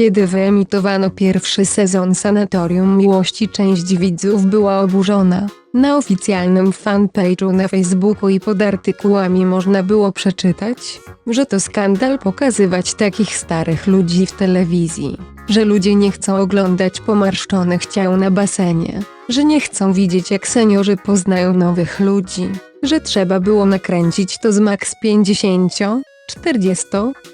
Kiedy wyemitowano pierwszy sezon Sanatorium Miłości, część widzów była oburzona. Na oficjalnym fanpage'u na Facebooku i pod artykułami można było przeczytać, że to skandal pokazywać takich starych ludzi w telewizji, że ludzie nie chcą oglądać pomarszczonych ciał na basenie, że nie chcą widzieć jak seniorzy poznają nowych ludzi, że trzeba było nakręcić to z max 50, 40,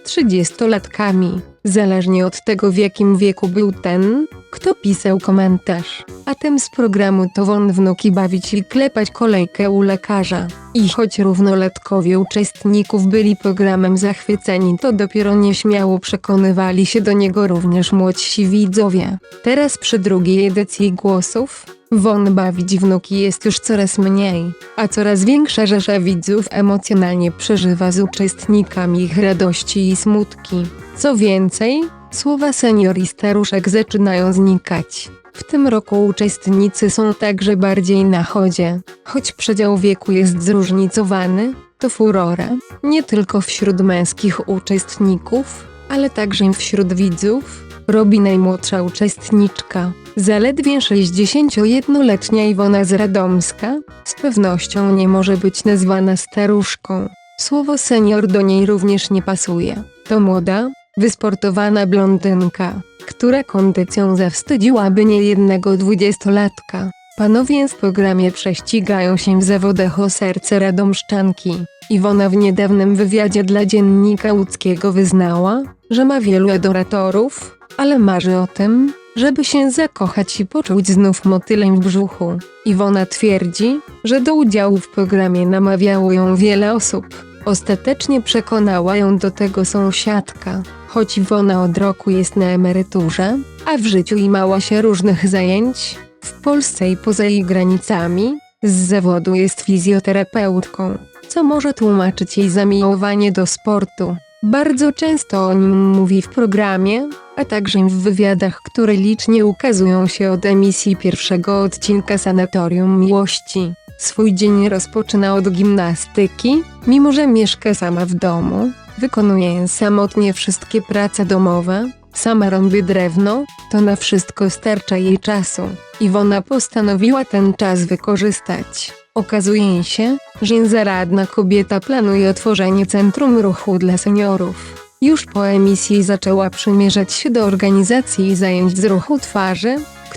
30-latkami, zależnie od tego w jakim wieku był ten, kto pisał komentarz. A tym z programu to won wnuki bawić i klepać kolejkę u lekarza. I choć równolatkowie uczestników byli programem zachwyceni, to dopiero nieśmiało przekonywali się do niego również młodsi widzowie. Teraz przy drugiej edycji głosów, Won bawić wnuki jest już coraz mniej, a coraz większa rzesza widzów emocjonalnie przeżywa z uczestnikami ich radości i smutki. Co więcej, słowa senior i staruszek zaczynają znikać. W tym roku uczestnicy są także bardziej na chodzie. Choć przedział wieku jest zróżnicowany, to furora, nie tylko wśród męskich uczestników, ale także wśród widzów, robi najmłodsza uczestniczka. Zaledwie 61-letnia Iwona z Radomska z pewnością nie może być nazwana staruszką. Słowo senior do niej również nie pasuje. To młoda, wysportowana blondynka, która kondycją zawstydziłaby niejednego dwudziestolatka. Panowie w programie prześcigają się w zawodach o serce radomszczanki. Iwona w niedawnym wywiadzie dla dziennika łódzkiego wyznała, że ma wielu adoratorów, ale marzy o tym, żeby się zakochać i poczuć znów motylem w brzuchu. Iwona twierdzi, że do udziału w programie namawiało ją wiele osób. Ostatecznie przekonała ją do tego sąsiadka. Choć Iwona od roku jest na emeryturze, a w życiu imała się różnych zajęć, w Polsce i poza jej granicami, z zawodu jest fizjoterapeutką, co może tłumaczyć jej zamiłowanie do sportu. Bardzo często o nim mówi w programie, a także w wywiadach, które licznie ukazują się od emisji pierwszego odcinka Sanatorium Miłości. Swój dzień rozpoczyna od gimnastyki, mimo że mieszka sama w domu, wykonuje samotnie wszystkie prace domowe, sama rąbie drewno, to na wszystko starcza jej czasu. Iwona postanowiła ten czas wykorzystać. Okazuje się, że zaradna kobieta planuje otworzenie centrum ruchu dla seniorów. Już po emisji zaczęła przymierzać się do organizacji zajęć z ruchu twarzy,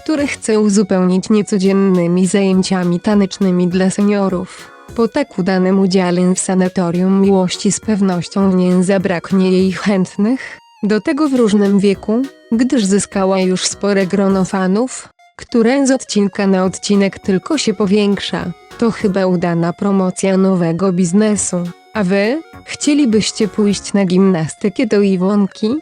które chce uzupełnić niecodziennymi zajęciami tanecznymi dla seniorów. Po tak udanym udziale w sanatorium miłości z pewnością nie zabraknie jej chętnych, do tego w różnym wieku, gdyż zyskała już spore grono fanów, które z odcinka na odcinek tylko się powiększa. To chyba udana promocja nowego biznesu. A wy? Chcielibyście pójść na gimnastykę do Iwonki?